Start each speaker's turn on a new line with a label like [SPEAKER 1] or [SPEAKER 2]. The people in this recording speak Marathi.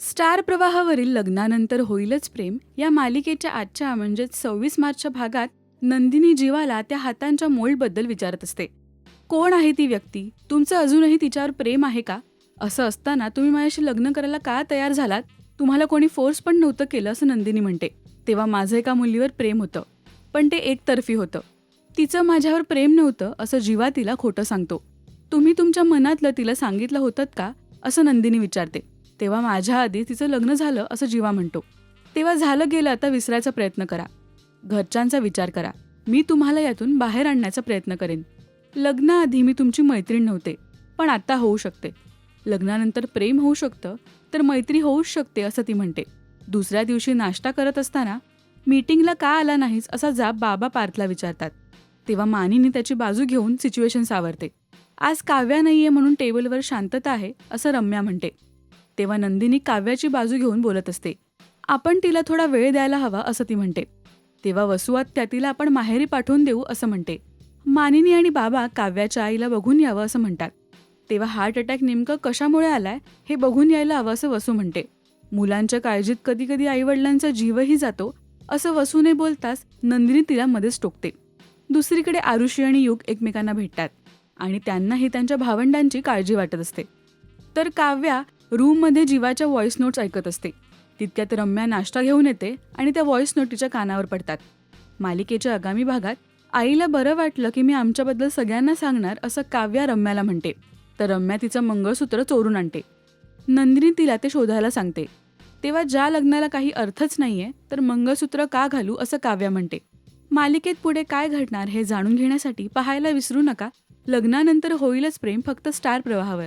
[SPEAKER 1] स्टार प्रवाहावरील लग्नानंतर होईलच प्रेम. या मालिकेच्या आजच्या म्हणजेच सव्वीस मार्चच्या भागात नंदिनी जीवाला त्या हातांच्या मोल्डबद्दल विचारत असते. कोण आहे ती व्यक्ती? तुमचं अजूनही तिच्यावर प्रेम आहे का? असं असताना तुम्ही माझ्याशी लग्न करायला का तयार झालात? तुम्हाला कोणी फोर्स पण नव्हतं केलं असं नंदिनी म्हणते. तेव्हा माझं एका मुलीवर प्रेम होतं. पण ते एकतर्फी होतं. तिचं माझ्यावर प्रेम नव्हतं असं जीवा तिला खोटं सांगतो. तुम्ही तुमच्या मनातलं तिला सांगितलं होतं का? असं नंदिनी विचारते. तेव्हा माझ्या आधी तिचं लग्न झालं असं जीवा म्हणतो. तेव्हा झालं गेलं आता विसरायचा प्रयत्न करा. घरच्यांचा विचार करा. मी तुम्हाला यातून बाहेर आणण्याचा प्रयत्न करेन. लग्नाआधी मी तुमची मैत्रीण नव्हते पण आता होऊ शकते. लग्नानंतर प्रेम होऊ शकतं तर मैत्री होऊच शकते असं ती म्हणते. दुसऱ्या दिवशी नाश्ता करत असताना मीटिंगला का आला नाहीस असा जाब बाबा पार्थला विचारतात. तेव्हा मानिनी त्याची बाजू घेऊन सिच्युएशन सावरते. आज काव्या नाहीये म्हणून टेबलवर शांतता आहे असं रम्या म्हणते. तेव्हा नंदिनी काव्याची बाजू घेऊन बोलत असते. आपण तिला थोडा वेळ द्यायला हवा असं ती म्हणते. तेव्हा वसुआत तिला आपण माहेरी पाठवून देऊ असं म्हणते. मानिनी आणि बाबा काव्याच्या आईला बघून यावं असं म्हणतात. तेव्हा हार्ट अटॅक नेमकं कशामुळे आलाय हे बघून यायला हवं असं वसू म्हणते. मुलांच्या काळजीत कधी कधी आईवडिलांचा जीवही जातो असं वसूने बोलताच नंदिनी तिला मध्येच टोकते. दुसरीकडे आरुषी आणि युग एकमेकांना भेटतात आणि त्यांनाही त्यांच्या भावंडांची काळजी वाटत असते. तर काव्या रूममध्ये जीवाच्या व्हॉइस नोट्स ऐकत असते. तितक्यात रम्या नाश्ता घेऊन येते आणि त्या व्हॉइस नोट तिच्या कानावर पडतात. मालिकेच्या आगामी भागात आईला बरं वाटलं की मी आमच्याबद्दल सगळ्यांना सांगणार असं काव्या रम्याला म्हणते. तर रम्या तिचं मंगळसूत्र चोरून आणते. नंदिनी तिला ते शोधायला सांगते. तेव्हा ज्या लग्नाला काही अर्थच नाहीये तर मंगळसूत्र का घालू असं काव्या म्हणते. मालिकेत पुढे काय घडणार हे जाणून घेण्यासाठी पाहायला विसरू नका. लग्नानंतर होईलच प्रेम फक्त स्टार प्रवाहावर.